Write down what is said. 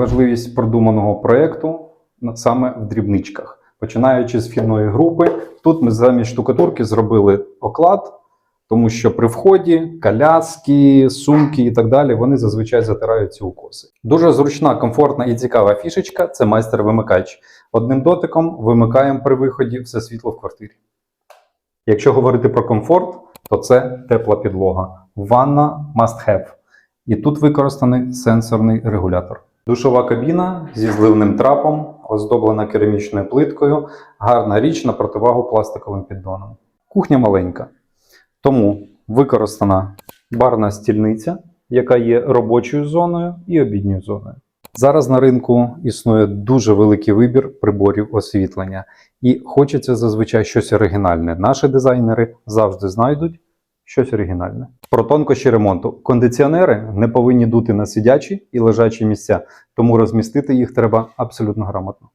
Важливість продуманого проєкту саме в дрібничках. Починаючи з вхідної групи, тут ми замість штукатурки зробили оклад, тому що при вході коляски, сумки і так далі вони зазвичай затирають ці укоси. Дуже зручна, комфортна і цікава фішечка це майстер-вимикач. Одним дотиком вимикаємо при виході все світло в квартирі. Якщо говорити про комфорт, то це тепла підлога. Ванна must have. І тут використаний сенсорний регулятор. Душова кабіна зі зливним трапом, оздоблена керамічною плиткою, гарна річ на противагу пластиковим піддонам. Кухня маленька, тому використана барна стільниця, яка є робочою зоною і обідньою зоною. Зараз на ринку існує дуже великий вибір приборів освітлення, і хочеться зазвичай щось оригінальне. Наші дизайнери завжди знайдуть щось оригінальне. Про тонкощі ремонту. Кондиціонери не повинні дути на сидячі і лежачі місця, тому розмістити їх треба абсолютно грамотно.